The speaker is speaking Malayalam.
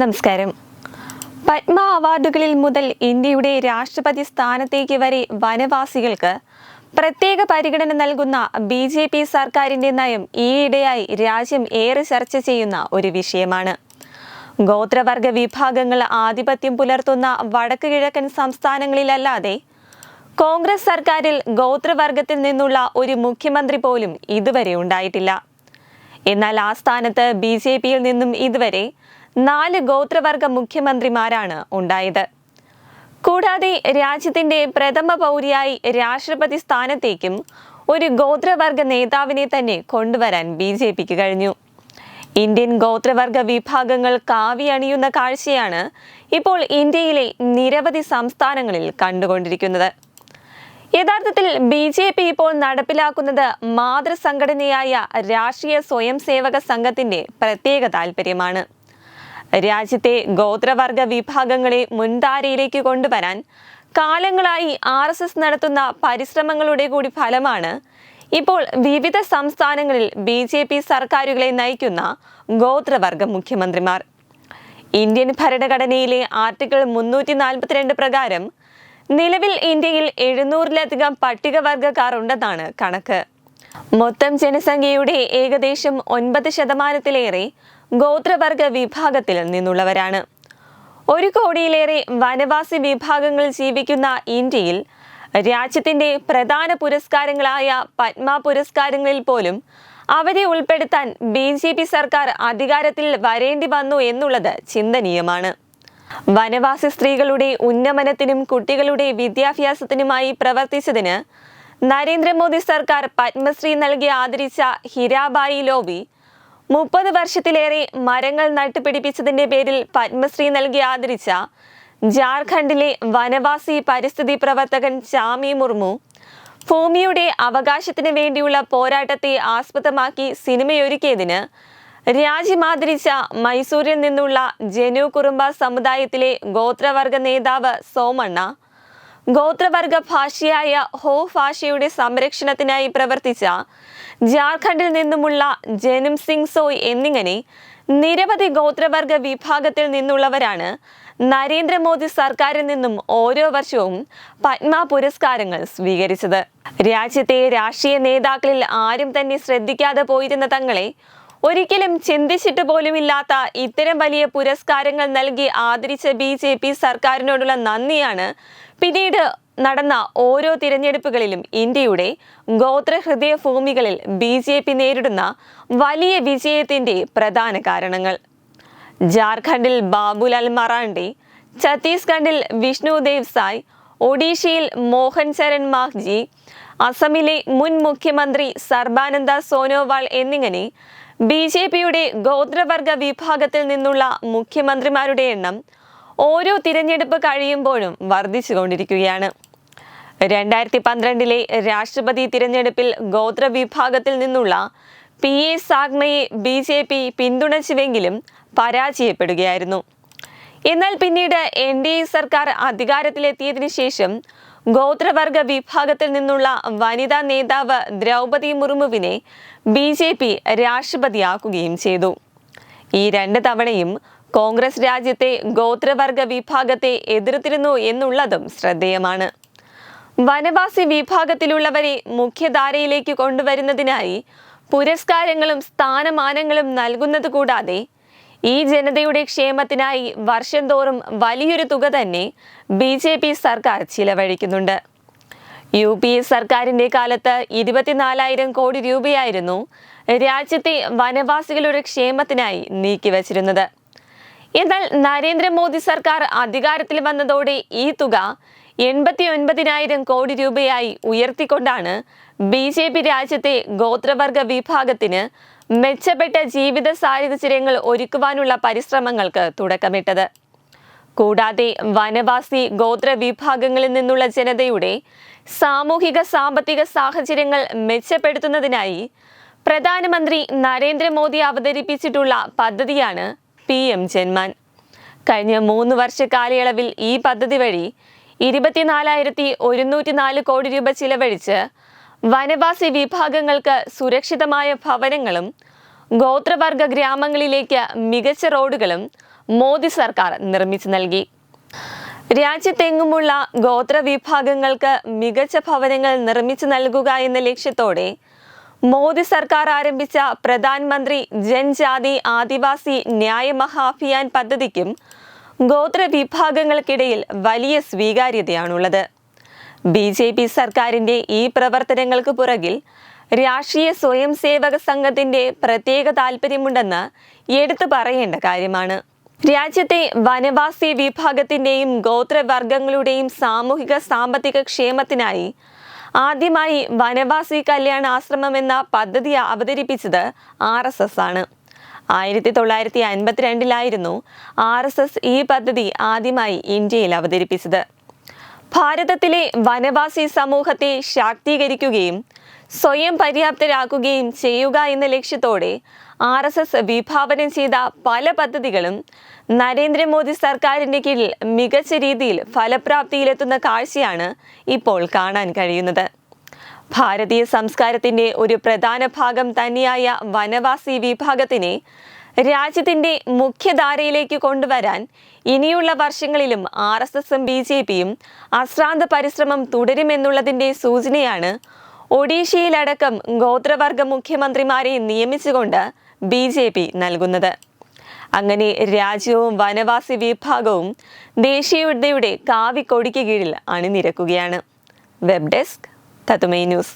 നമസ്കാരം. പത്മ അവാർഡുകളിൽ മുതൽ ഇന്ത്യയുടെ രാഷ്ട്രപതി സ്ഥാനത്തേക്ക് വരെ വനവാസികൾക്ക് പ്രത്യേക പരിഗണന നൽകുന്ന ബി ജെ പി സർക്കാരിന്റെ നയം ഈയിടെയായി രാജ്യം ഏറെ ചർച്ച ചെയ്യുന്ന ഒരു വിഷയമാണ്. ഗോത്രവർഗ വിഭാഗങ്ങൾ ആധിപത്യം പുലർത്തുന്ന വടക്ക് കിഴക്കൻ സംസ്ഥാനങ്ങളിലല്ലാതെ കോൺഗ്രസ് സർക്കാരിൽ ഗോത്രവർഗത്തിൽ നിന്നുള്ള ഒരു മുഖ്യമന്ത്രി പോലും ഇതുവരെ ഉണ്ടായിട്ടില്ല. എന്നാൽ ആ സ്ഥാനത്ത് ബി ജെ പിയിൽ നിന്നും ഇതുവരെ നാല് ഗോത്രവർഗ മുഖ്യമന്ത്രിമാരാണ് ഉണ്ടായത്. കൂടാതെ രാജ്യത്തിന്റെ പ്രഥമ പൗരിയായി രാഷ്ട്രപതി സ്ഥാനത്തേക്കും ഒരു ഗോത്രവർഗ നേതാവിനെ തന്നെ കൊണ്ടുവരാൻ ബി ജെ പിക്ക് കഴിഞ്ഞു. ഇന്ത്യൻ ഗോത്രവർഗ വിഭാഗങ്ങൾ കാവിയണിയുന്ന കാഴ്ചയാണ് ഇപ്പോൾ ഇന്ത്യയിലെ നിരവധി സംസ്ഥാനങ്ങളിൽ കണ്ടുകൊണ്ടിരിക്കുന്നത്. യഥാർത്ഥത്തിൽ ബി ജെ പി ഇപ്പോൾ നടപ്പിലാക്കുന്നത് മാതൃസംഘടനയായ രാഷ്ട്രീയ സ്വയം സംഘത്തിന്റെ പ്രത്യേക താല്പര്യമാണ് രാജ്യത്തെ ഗോത്രവർഗ വിഭാഗങ്ങളെ മുൻധാരയിലേക്ക് കൊണ്ടുവരാൻ കാലങ്ങളായി ആർ എസ് എസ് നടത്തുന്ന പരിശ്രമങ്ങളുടെ കൂടി ഫലമാണ് ഇപ്പോൾ വിവിധ സംസ്ഥാനങ്ങളിൽ ബി ജെ പി സർക്കാരുകളെ നയിക്കുന്ന ഗോത്രവർഗ മുഖ്യമന്ത്രിമാർ. ഇന്ത്യൻ ഭരണഘടനയിലെ ആർട്ടിക്കിൾ മുന്നൂറ്റി നാൽപ്പത്തിരണ്ട് പ്രകാരം നിലവിൽ ഇന്ത്യയിൽ എഴുന്നൂറിലധികം പട്ടികവർഗക്കാർ ഉണ്ടെന്നാണ് കണക്ക്. മൊത്തം ജനസംഖ്യയുടെ ഏകദേശം ഒൻപത് ശതമാനത്തിലേറെ ഗോത്രവർഗ വിഭാഗത്തിൽ നിന്നുള്ളവരാണ്. ഒരു കോടിയിലേറെ വനവാസി വിഭാഗങ്ങൾ ജീവിക്കുന്ന ഇന്ത്യയിൽ രാജ്യത്തിന്റെ പ്രധാന പുരസ്കാരങ്ങളായ പത്മ പുരസ്കാരങ്ങളിൽ പോലും അവരെ ഉൾപ്പെടുത്താൻ ബി ജെ പി സർക്കാർ അധികാരത്തിൽ വരേണ്ടി വന്നു എന്നുള്ളത് ചിന്തനീയമാണ്. വനവാസി സ്ത്രീകളുടെ ഉന്നമനത്തിനും കുട്ടികളുടെ വിദ്യാഭ്യാസത്തിനുമായി പ്രവർത്തിച്ചതിന് നരേന്ദ്രമോദി സർക്കാർ പത്മശ്രീ നൽകി ആദരിച്ച ഹിരാബായി ലോബി മുപ്പത് വർഷത്തിലേറെ മരങ്ങൾ നട്ടുപിടിപ്പിച്ചതിന്റെ പേരിൽ പത്മശ്രീ നൽകി ആദരിച്ച ജാർഖണ്ഡിലെ വനവാസി പരിസ്ഥിതി പ്രവർത്തകൻ ചാമി മുർമു ഭൂമിയുടെ അവകാശത്തിന് വേണ്ടിയുള്ള പോരാട്ടത്തെ ആസ്പദമാക്കി സിനിമയൊരുക്കിയതിന് രാജ്യമാദരിച്ച മൈസൂരിൽ നിന്നുള്ള ജനു കുറുമ്പ സമുദായത്തിലെ ഗോത്രവർഗ നേതാവ് സോമണ്ണ ഗോത്രവർഗ ഭാഷയായ ഹോ ഭാഷയുടെ സംരക്ഷണത്തിനായി പ്രവർത്തിച്ച ജാർഖണ്ഡിൽ നിന്നുമുള്ള ജനം സിംഗ് സോയ് എന്നിങ്ങനെ നിരവധി ഗോത്രവർഗ വിഭാഗത്തിൽ നിന്നുള്ളവരാണ് നരേന്ദ്രമോദി സർക്കാരിൽ നിന്നും ഓരോ വർഷവും പത്മ പുരസ്കാരങ്ങൾ സ്വീകരിച്ചത്. രാജ്യത്തെ രാഷ്ട്രീയ നേതാക്കളിൽ ആരും തന്നെ ശ്രദ്ധിക്കാതെ പോയിരുന്ന തങ്ങളെ ഒരിക്കലും ചിന്തിച്ചിട്ട് പോലുമില്ലാത്ത ഇത്തരം വലിയ പുരസ്കാരങ്ങൾ നൽകി ആദരിച്ച ബി ജെ പി സർക്കാരിനോടുള്ള നന്ദിയാണ് പിന്നീട് നടന്ന ഓരോ തിരഞ്ഞെടുപ്പുകളിലും ഇന്ത്യയുടെ ഗോത്രഹൃദയ ഭൂമികളിൽ ബി ജെ പി നേരിടുന്ന വലിയ വിജയത്തിന്റെ പ്രധാന കാരണങ്ങൾ. ജാർഖണ്ഡിൽ ബാബുലാൽ മറാണ്ടി ഛത്തീസ്ഗഡിൽ വിഷ്ണു ദേവ് സായ് ഒഡീഷയിൽ മോഹൻ ചരൺ മാഹ്ജി അസമിലെ മുൻ മുഖ്യമന്ത്രി സർബാനന്ദ സോനോവാൾ എന്നിങ്ങനെ ബി ജെ പിയുടെ ഗോത്രവർഗ വിഭാഗത്തിൽ നിന്നുള്ള മുഖ്യമന്ത്രിമാരുടെ എണ്ണം ഓരോ തിരഞ്ഞെടുപ്പ് കഴിയുമ്പോഴും വർദ്ധിച്ചുകൊണ്ടിരിക്കുകയാണ്. രണ്ടായിരത്തി പന്ത്രണ്ടിലെ രാഷ്ട്രപതി തിരഞ്ഞെടുപ്പിൽ ഗോത്ര വിഭാഗത്തിൽ നിന്നുള്ള പി എ സാഗ്മയെ ബി ജെ പി പിന്തുണച്ചുവെങ്കിലും പരാജയപ്പെടുകയായിരുന്നു. എന്നാൽ പിന്നീട് എൻ ഡി എ സർക്കാർ അധികാരത്തിലെത്തിയതിനു ശേഷം ഗോത്രവർഗ വിഭാഗത്തിൽ നിന്നുള്ള വനിതാ നേതാവ് ദ്രൗപതി മുർമുവിനെ ബി ജെ പി രാഷ്ട്രപതിയാക്കുകയും ചെയ്തു. ഈ രണ്ട് തവണയും കോൺഗ്രസ് രാജ്യത്തെ ഗോത്രവർഗ വിഭാഗത്തെ എതിർത്തിരുന്നു എന്നുള്ളതും ശ്രദ്ധേയമാണ്. വനവാസി വിഭാഗത്തിലുള്ളവരെ മുഖ്യധാരയിലേക്ക് കൊണ്ടുവരുന്നതിനായി പുരസ്കാരങ്ങളും സ്ഥാനമാനങ്ങളും നൽകുന്നത് കൂടാതെ ഈ ജനതയുടെ ക്ഷേമത്തിനായി വർഷം തോറും വലിയൊരു തുക തന്നെ ബി ജെ പി സർക്കാർ ചിലവഴിക്കുന്നുണ്ട്. യു പി എ സർക്കാരിന്റെ കാലത്ത് ഇരുപത്തിനാലായിരം കോടി രൂപയായിരുന്നു രാജ്യത്തെ വനവാസികളുടെ ക്ഷേമത്തിനായി നീക്കിവച്ചിരുന്നത്. എന്നാൽ നരേന്ദ്രമോദി സർക്കാർ അധികാരത്തിൽ വന്നതോടെ ഈ തുക എൺപത്തി ഒൻപതിനായിരം കോടി രൂപയായി ഉയർത്തിക്കൊണ്ടാണ് ബി ജെ പി രാജ്യത്തെ ഗോത്രവർഗ വിഭാഗത്തിന് മെച്ചപ്പെട്ട ജീവിത സാഹചര്യങ്ങൾ ഒരുക്കുവാനുള്ള പരിശ്രമങ്ങൾക്ക് തുടക്കമിട്ടത്. കൂടാതെ വനവാസി ഗോത്ര വിഭാഗങ്ങളിൽ നിന്നുള്ള ജനതയുടെ സാമൂഹിക സാമ്പത്തിക സാഹചര്യങ്ങൾ മെച്ചപ്പെടുത്തുന്നതിനായി പ്രധാനമന്ത്രി നരേന്ദ്രമോദി അവതരിപ്പിച്ചിട്ടുള്ള പദ്ധതിയാണ് പി എം ജന്മാൻ കഴിഞ്ഞ മൂന്ന് വർഷ കാലയളവിൽ ഈ പദ്ധതി വഴി ഇരുപത്തിനാലായിരത്തി ഒരുന്നൂറ്റി നാല് കോടി രൂപ ചിലവഴിച്ച് വനവാസി വിഭാഗങ്ങൾക്ക് സുരക്ഷിതമായ ഭവനങ്ങളും ഗോത്രവർഗ ഗ്രാമങ്ങളിലേക്ക് മികച്ച റോഡുകളും മോദി സർക്കാർ നിർമ്മിച്ചു നൽകി. രാജ്യത്തെങ്ങുമുള്ള ഗോത്ര വിഭാഗങ്ങൾക്ക് മികച്ച ഭവനങ്ങൾ നിർമ്മിച്ചു നൽകുക എന്ന ലക്ഷ്യത്തോടെ മോദി സർക്കാർ ആരംഭിച്ച പ്രധാനമന്ത്രി ജൻജാതി ആദിവാസി ന്യായ മഹാഭിയാൻ പദ്ധതിക്കും ഗോത്ര വിഭാഗങ്ങൾക്കിടയിൽ വലിയ സ്വീകാര്യതയാണുള്ളത്. ബി ജെ പി സർക്കാരിന്റെ ഈ പ്രവർത്തനങ്ങൾക്ക് പുറകിൽ രാഷ്ട്രീയ സ്വയം സേവക സംഘത്തിന്റെ പ്രത്യേക താല്പര്യമുണ്ടെന്ന് എടുത്തു പറയേണ്ട കാര്യമാണ്. രാജ്യത്തെ വനവാസി വിഭാഗത്തിന്റെയും ഗോത്രവർഗങ്ങളുടെയും സാമൂഹിക സാമ്പത്തിക ക്ഷേമത്തിനായി ആദ്യമായി വനവാസി കല്യാണ ആശ്രമം എന്ന പദ്ധതി അവതരിപ്പിച്ചത് ആർ എസ് എസ് ആണ്. ആയിരത്തി തൊള്ളായിരത്തി അൻപത്തിരണ്ടിലായിരുന്നു ആർ എസ് എസ് ഈ പദ്ധതി ആദ്യമായി ഇന്ത്യയിൽ അവതരിപ്പിച്ചത്. ഭാരതത്തിലെ വനവാസി സമൂഹത്തെ ശാക്തീകരിക്കുകയും സ്വയം പര്യാപ്തരാക്കുകയും ചെയ്യുക എന്ന ലക്ഷ്യത്തോടെ ആർ എസ് എസ് വിഭാവനം ചെയ്ത പല പദ്ധതികളും നരേന്ദ്രമോദി സർക്കാരിന്റെ കീഴിൽ മികച്ച രീതിയിൽ ഫലപ്രാപ്തിയിലെത്തുന്ന കാഴ്ചയാണ് ഇപ്പോൾ കാണാൻ കഴിയുന്നത്. ഭാരതീയ സംസ്കാരത്തിന്റെ ഒരു പ്രധാന ഭാഗം തന്നെയായ വനവാസി വിഭാഗത്തിനെ രാജ്യത്തിന്റെ മുഖ്യധാരയിലേക്ക് കൊണ്ടുവരാൻ ഇനിയുള്ള വർഷങ്ങളിലും ആർ എസ് എസും ബി ജെ പിയും അശ്രാന്ത പരിശ്രമം തുടരുമെന്നുള്ളതിന്റെ സൂചനയാണ് ഒഡീഷയിലടക്കം ഗോത്രവർഗ മുഖ്യമന്ത്രിമാരെ നിയമിച്ചുകൊണ്ട് ബി ജെ പി നൽകുന്നത്. അങ്ങനെ രാജ്യവും വനവാസി വിഭാഗവും ദേശീയതയുടെ കാവിക്കൊടിക്ക് കീഴിൽ അണിനിരക്കുകയാണ്. Web desk Tatwamayi news.